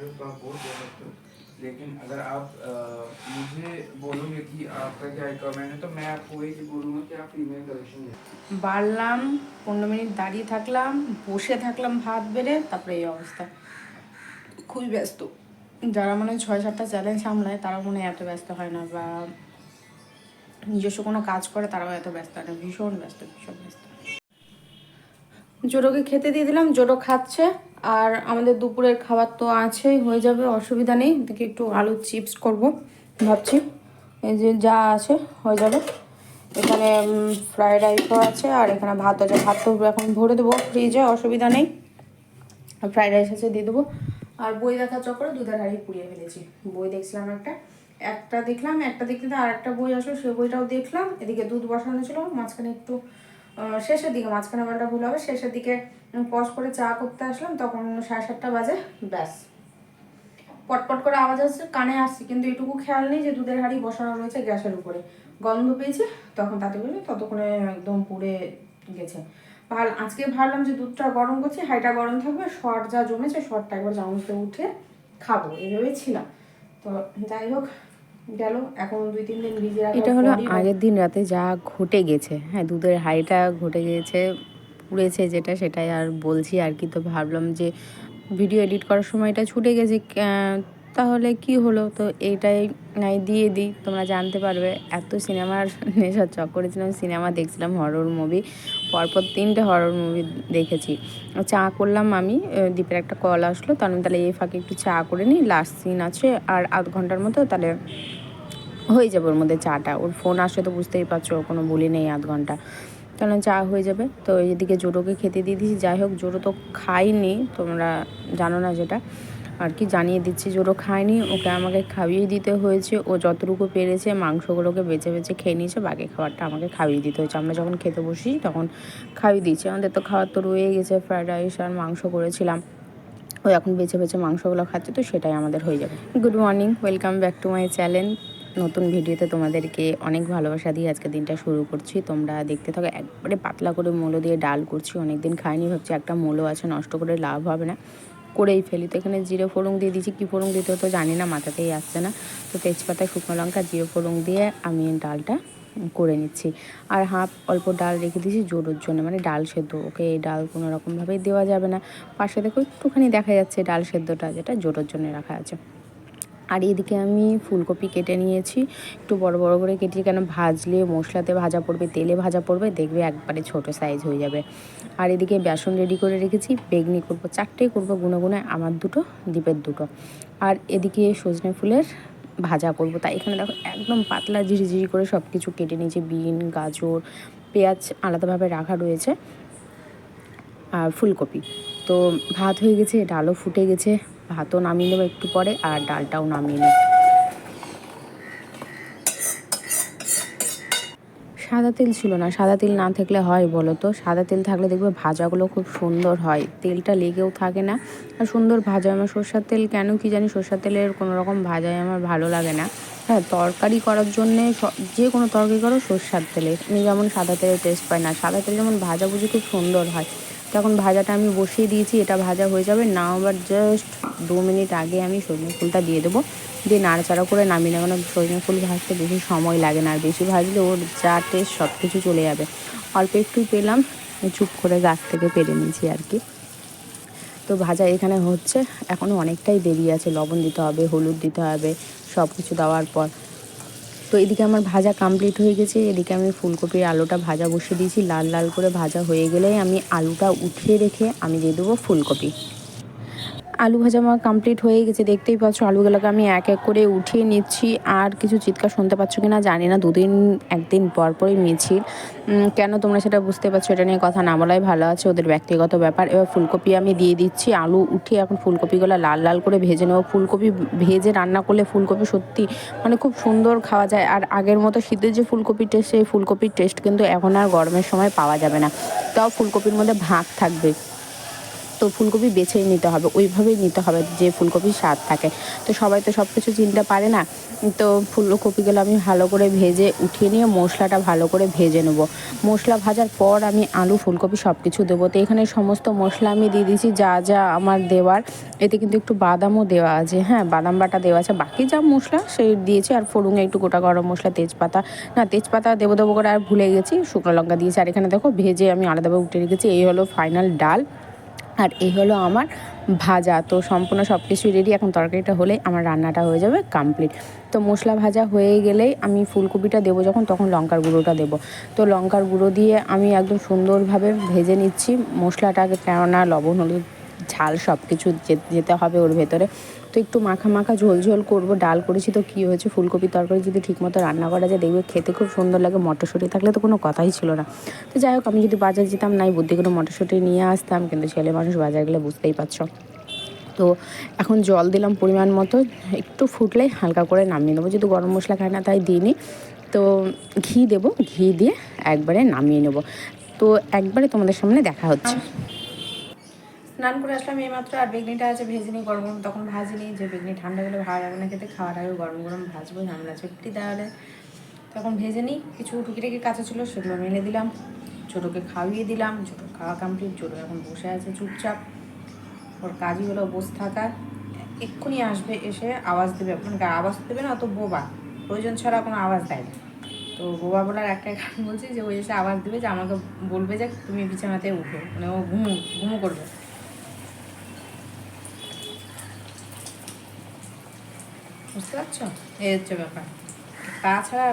हो तो आप वोट दे सकते हो लेकिन अगर आप अ, मुझे बोलोगे कि आपका क्या रिक्वायरमेंट है तो मैं आपको वही चीज़ बोलूँगा कि आप फीमेल कलेक्शन ले বাড়লাম পনেরো মিনিট দাঁড়িয়ে থাকলাম বসে থাকলাম ভাত বেড়ে তারপরে এই অবস্থা খুবই ব্যস্ত যারা মনে হয় ছয় সাতটা চ্যালেঞ্জ সামলায় তারা মনে হয় এত ব্যস্ত হয় না বা নিজস্ব কোনো কাজ করে তারাও এত ব্যস্ত হয় না ভীষণ ব্যস্ত ভীষণ ব্যস্ত জোরোকে খেতে দিয়ে দিলাম জোরো খাচ্ছে আর আমাদের দুপুরের খাবার তো আছেই, হয়ে যাবে, অসুবিধা নেই। দেখি একটু আলু চিপস করব, ভাবছি। এই যে যা আছে, হয়ে যাবে। এখানে ফ্রায়েড রাইসও আছে, আর এখানে ভাত আছে। ভাত তো এখন ভরে দেবো ফ্রিজে অসুবিধা নেই। আর ফ্রাইড রাইস আছে, দিয়ে দেবো। আর বই দেখার চক্করে দুধের হাড়ি পুড়িয়ে ফেলেছি। বই দেখছিলাম একটা। একটা দেখলাম, একটা দেখতে আর একটা বই আসলো, সে বইটাও দেখলাম। এদিকে দুধ বসানো ছিল, মাঝখানে একটু শেষের দিকে, মাঝখানে বলটা ভুল হবে, শেষের দিকে পজ করে চা করতে আসলাম, তখন সাড়ে সাতটা বাজে। ব্যাস। পটপট করে আওয়াজ আসছে, কানে আসছে, কিন্তু এটুকু খেয়াল নেই যে দুধের হাঁড়ি বসানো রয়েছে গ্যাসের উপরে। গন্ধ পেয়েছে, তখন তাতে করে ততক্ষণে একদম পুড়ে গেছে। ভালো, আজকে ভাবলাম যে দুধটা গরম করছি হাইটা গরম থাকবে, শর্ট যা জমেছে, শর্টটা একবার চামচে উঠে খাব, এভাবেই ছিলাম। তো যাই হোক গেল এখন দুই তিন দিন ভিজে এটা হলো আগের দিন রাতে যা ঘটে গেছে। হ্যাঁ দুধের হাঁড়িটা ঘটে গেছে পুড়েছে যেটা সেটাই আর বলছি আর কি। তো ভাবলাম যে ভিডিও এডিট করার সময়টা ছুটে গেছে তাহলে কি হলো? তো এইটাই নাই দিয়ে দিই। তোমরা জানতে পারবে এত সিনেমার নেশার চক করেছিলাম সিনেমা দেখছিলাম হরর মুভি পরপর তিনটে হরর মুভি দেখেছি। চা করলাম আমি দীপের একটা কল আসলো তার আমি তাহলে এই ফাঁকে একটু চা করে নিই লাস্ট সিন আছে আর আধ ঘণ্টার মতো তাহলে হয়ে যাবে ওর মধ্যে চাটা। ওর ফোন আসলে তো বুঝতেই পারছ, কোনো বলি নেই আধ ঘণ্টা। তাহলে চা হয়ে যাবে। তো এদিকে জোরোকে খেতে দিয়ে দিয়েছি। যাই হোক, জোরো তো খাইনি তোমরা জানো না যেটা। আর কি জানিয়ে দিচ্ছি, জোরো খায়নি। ওকে আমাকে খাইয়ে দিতে হয়েছে। ও যতটুকু পেরেছে, মাংসগুলোকে বেছে বেছে খেয়ে নিয়েছে। বাকি খাবারটা আমাকে খাইয়ে দিতে হয়েছে। আমরা যখন খেতে বসি, তখন খাইয়ে দিয়েছি। আমাদের তো খাবার তো রয়ে গেছে। ফ্রায়েড রাইস আর মাংস করেছিলাম। ও এখন বেছে বেছে মাংসগুলো খাচ্ছে, তো সেটাই আমাদের হয়ে যাবে। Good morning. Welcome back to my channel. নতুন ভিডিওতে তোমাদেরকে অনেক ভালোবাসা দিয়ে আজকে দিনটা শুরু করছি। তোমরা দেখতে থাকো, একবারে পাতলা করে মূলো দিয়ে ডাল করছি অনেক দিন খাইনি, ভাবছি একটা মূলো আছে, নষ্ট করে লাভ হবে না। করেই ফেলি। তো এখানে জিরে ফোড়ন দিয়ে দিয়েছি, কী ফোড়ন দিতে হতো জানি না, মাথাতেই আসছে না। তো তেজপাতা, শুকনো লঙ্কা, জিরে ফোড়ন দিয়ে আমি ডালটা করে নিচ্ছি। আর হাফ অল্প ডাল রেখে দিয়েছি জোরোর জন্য মানে ডাল সেদ্ধ, ওকে এই ডাল কোনো রকমভাবেই দেওয়া যাবে না। পাশে দেখো একটুখানি দেখা যাচ্ছে ডাল সেদ্ধটা, যেটা জোরোর জন্য রাখা আছে। আর এদিকে আমি ফুলকপি কেটে নিয়েছি। একটু বড় বড় করে কেটে কেন ভাজলে, মশলাতে ভাজা পড়বে, তেলে ভাজা পড়বে, দেখবে একবারে ছোট সাইজ হয়ে যাবে। আর এদিকে বেসন রেডি করে রেখেছি, বেগনি করব, চারটেই করব গুনে আমার দুটো দ্বীপের দুটো। আর এদিকে সজনে ফুলের ভাজা করব, তাই এখানে দেখো একদম পাতলা ঝিরিঝিরি করে সব কিছু কেটে নিয়েছি, বিন, গাজর, পেঁয়াজ আলাদাভাবে রাখা রয়েছে, আর ফুলকপি। তো ভাত হয়ে গেছে, ডালও ফুটে গেছে ভাতও নামিয়ে নেব একটু পরে, আর ডালটাও নামিয়ে নেব। সাদা তেল ছিল না, সাদা তেল না থাকলে হয় বলো তো? সাদা তেল থাকলে দেখবে ভাজাগুলো খুব সুন্দর হয়। তেলটা লেগেও থাকে না। আর সুন্দর ভাজা আমার সর্ষার তেল কেন কি জানি, সর্ষার তেলের কোনো রকম ভাজাই আমার ভালো লাগে না। হ্যাঁ তরকারি করার জন্যে যে কোনো তরকারি করো সর্ষার তেলে। আমি যেমন সাদা তেলের টেস্ট পাই না, সাদা তেল যেমন ভাজা ভুজি খুব সুন্দর হয়। তখন ভাজাটা আমি বসিয়ে দিয়েছি, এটা ভাজা হয়ে যাবে। না আবার জাস্ট দু মিনিট আগে আমি সজনে ফুলটা দিয়ে দেবো। দিয়ে নাড়াচাড়া করে নামিয়ে নেব। না সজনে ফুল ভাজতে বেশি সময় লাগে না। আর বেশি ভাজলে ওর যা টেস্ট সব কিছু চলে যাবে। অল্প একটু পেলাম, চুপ করে গাছ থেকে পেরে নিয়েছি আর কি। তো ভাজা এখানে হচ্ছে। এখনও অনেকটাই দেরি আছে। লবণ দিতে হবে, হলুদ দিতে হবে সব কিছু দেওয়ার পর। তো এদিকে আমার ভাজা কমপ্লিট হয়ে গেছে। এদিকে আমি ফুলকপির আলুটা ভাজা বসিয়ে দিয়েছি। লাল লাল করে ভাজা হয়ে গেলেই আমি আলুটা উঠিয়ে রেখে আমি দিয়ে দেবো ফুলকপি। আলু ভাজা আমার কমপ্লিট হয়ে গেছে। দেখতেই পাচ্ছ আলুগুলোকে আমি এক এক করে উঠিয়ে নিচ্ছি। আর কিছু চিৎকার শুনতে পাচ্ছ কি না জানি না, দুদিন, একদিন পর পরই মিছিল কেন তোমরা সেটা বুঝতে পারছ এটা নিয়ে কথা না বলাই ভালো আছে, ওদের ব্যক্তিগত ব্যাপার। এবার ফুলকপি আমি দিয়ে দিচ্ছি, আলু উঠিয়ে এখন ফুলকপিগুলো লাল লাল করে ভেজে নেব। ফুলকপি ভেজে রান্না করলে ফুলকপি সত্যি মানে খুব সুন্দর খাওয়া যায়। আর আগের মতো শীতের যে ফুলকপির টেস্ট সেই ফুলকপির টেস্ট কিন্তু এখন আর গরমের সময় পাওয়া যাবে না। তাও ফুলকপির মধ্যে ভাগ থাকবে। তো ফুলকপি বেছেই নিতে হবে, ওইভাবেই নিতে হবে যে ফুলকপির স্বাদ থাকে। তো সবাই তো সব কিছু চিনতে পারে না, তো ফুলকপিগুলো আমি ভালো করে ভেজে উঠিয়ে নিয়ে মশলাটা ভালো করে ভেজে নেব। মশলা ভাজার পর আমি আলু, ফুলকপি সব কিছু দেবো। তো এখানে সমস্ত মশলা আমি দিয়ে দিয়েছি, যা যা আমার দেওয়ার। এতে কিন্তু একটু বাদামও দেওয়া আছে হ্যাঁ বাদাম বাটা দেওয়া আছে। বাকি যা মশলা সেই দিয়েছি, আর ফোড়ুঙে একটু গোটা গরম মশলা, তেজপাতা। না, তেজপাতা দেবো দেবো করে আর ভুলে গেছি, শুকনো লঙ্কা দিয়েছি। আর এখানে দেখো, ভেজে আমি আলাদাভাবে উঠে রেখেছি, এই হলো ফাইনাল ডাল। আর এই হলো আমার ভাজা। তো সম্পূর্ণ সব কিছুই রেডি এখন তরকারিটা হলেই আমার রান্নাটা হয়ে যাবে কমপ্লিট তো মশলা ভাজা হয়ে গেলেই আমি ফুলকপিটা দেবো যখন, তখন লঙ্কার গুঁড়োটা দেবো। তো লঙ্কার গুঁড়ো দিয়ে আমি একদম সুন্দরভাবে ভেজে নিচ্ছি। মশলাটাকে কেননা লবণ, হলুদ ঝাল সব কিছু যেতে হবে ওর ভেতরে। তো একটু মাখা মাখা ঝোল ঝোল করব, ডাল করেছি তো কী হয়েছে, ফুলকপি তরকারি যদি ঠিকমতো রান্না করা যায়, দেখবে খেতে খুব সুন্দর লাগে, মটরশুঁটি থাকলে তো কোনো কথাই ছিল না। তো যাই হোক, আমি যদি বাজার যেতাম, নাই বুদ্ধি করে মটরশুঁটি নিয়ে আসতাম, কিন্তু ছেলে মানুষ বাজার গেলে বুঝতেই পারছ। তো এখন জল দিলাম পরিমাণ মতো, একটু ফুটলেই হালকা করে নামিয়ে নেব, যেহেতু গরম মশলা খায় না, তাই দিইনি। তো ঘি দেবো, ঘি দিয়ে একবারে নামিয়ে নেব। তো একবারে তোমাদের সামনে দেখা হচ্ছে। স্নান করে আসলাম এইমাত্র, আর বেগনিটা আছে ভেজে নিই গরম গরম, তখন ভাজিনি যে বেগনি ঠান্ডা গেলে ভালো লাগে না খেতে, খাওয়ার আগে গরম গরম ভাজবো, ঝামেলা চুপটি তাহলে। তখন ভেজে নিই, কিছু টুকিটাকি কাঁচা ছিল, সেগুলো মেলে দিলাম, ছোটোকে খাইয়ে দিলাম, ছোটো খাওয়া কমপ্লিট ছোটো এখন বসে আছে চুপচাপ। ওর কাজই হলো বসে থাকা। এক্ষুনি আসবে, এসে আওয়াজ দেবে মানে আওয়াজ দেবে না অত বোবা। প্রয়োজন ছাড়া কোনো আওয়াজ দেয় না। তো বোবা বলার একটাই কারণ বলছি যে, ও এসে আওয়াজ দেবে যে, আমাকে বলবে যে, তুমি বিছানাতে উঠো। মানে ও ঘুমু ঘুমু করবে। বুঝতে পারছ? এই হচ্ছে ব্যাপার। তাছাড়া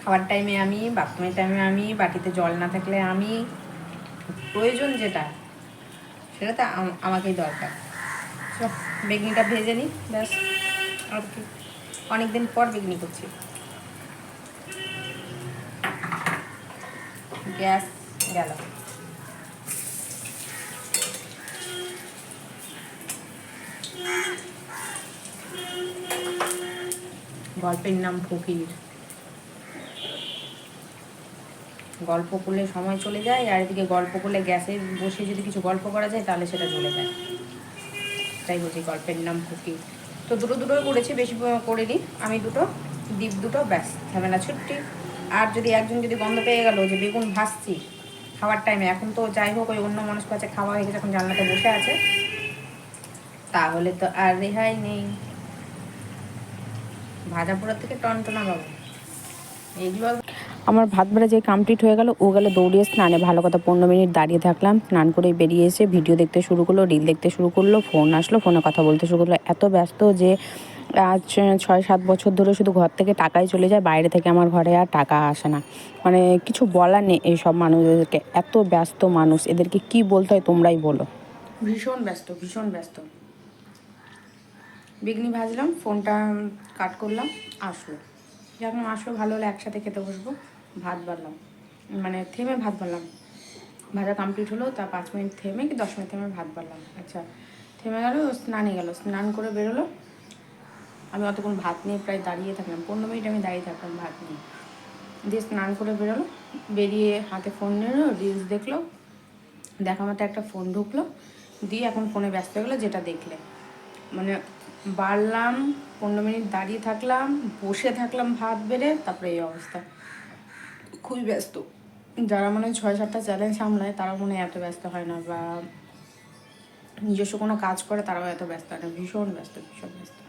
খাবার টাইমে আমি বাথরুমের টাইমে আমি, বাটিতে জল না থাকলে আমি, প্রয়োজন যেটা সেটা তো আমাকেই দরকার। বেগনিটা ভেজে নিই, ব্যাস। আর কি। অনেকদিন পর বেগনি করছি। গ্যাস গেল। গল্পের নাম ফকির। গল্প করলে সময় চলে যায়, আর এদিকে গল্প করলে গ্যাসে বসে যদি কিছু গল্প করা যায়, তাহলে সেটা চলে যায়। তাই বলছি গল্পের নাম ফকির। তো দুটো দুটোই করেছি, বেশি প- করিনি। আমি দুটো দ্বীপ দুটো, ব্যাস, ঝামেলা ছুট্টি আর যদি একজন যদি গন্ধ পেয়ে গেল যে বেগুন ভাসছি খাওয়ার টাইমে এখন তো যাই হোক, ওই অন্য মানুষ কাছে খাওয়া হয়ে গেছে, এখন জানলাতে বসে আছে। তাহলে তো আর রেহাই নেই। ভাজা পোড়ার থেকে টনটনা এগুলো আমার ভাত বেড়া যে কমপ্লিট হয়ে গেল ও গেল দৌড়িয়ে স্নানে। ভালো কথা পনেরো মিনিট দাঁড়িয়ে থাকলাম স্নান করে বেরিয়ে এসে ভিডিও দেখতে শুরু করল রিল দেখতে শুরু করল ফোন আসলো ফোনে কথা বলতে শুরু করল। এত ব্যস্ত যে আজ ছয় সাত বছর ধরে শুধু ঘর থেকে টাকাই চলে যায় বাইরে থেকে আমার ঘরে আর টাকা আসে না। মানে কিছু বলার নেই এইসব মানুষদেরকে। এত ব্যস্ত মানুষ এদেরকে কি বলতে হয় তোমরাই বলো। ভীষণ ব্যস্ত ভীষণ ব্যস্ত। বেগনি ভাজলাম, ফোনটা কাট করলাম, আসলো। যখন আসলো, ভালো হলে, একসাথে খেতে বসবো, ভাত বাড়লাম। মানে থেমে ভাত বাড়লাম। ভাজা কমপ্লিট হলো, তা পাঁচ মিনিট থেমে কি দশ মিনিট থেমে ভাত বাড়লাম। আচ্ছা থেমে গেল, স্নানে গেল। স্নান করে বেরোলো। আমি অতক্ষণ ভাত নিয়ে প্রায় দাঁড়িয়ে থাকলাম। পনেরো মিনিট আমি দাঁড়িয়ে থাকলাম ভাত নিয়ে। দিয়ে স্নান করে বেরোলো। বেরিয়ে হাতে ফোন নিল রিলস দেখল। দেখা মতো একটা ফোন ঢুকলো। দিয়ে এখন ফোনে ব্যস্ত গেলো, যেটা দেখলে। মানে বাড়লাম, পনেরো মিনিট দাঁড়িয়ে থাকলাম, বসে থাকলাম, ভাত বেড়ে, তারপরে এই অবস্থা। খুবই ব্যস্ত। যারা মানে ছয় সাতটা চ্যালেঞ্জ সামলায় তারা মনে এত ব্যস্ত হয় না বা নিজস্ব কোনো কাজ করে, তারাও এত ব্যস্ত হয় না। ভীষণ ব্যস্ত ভীষণ ব্যস্ত।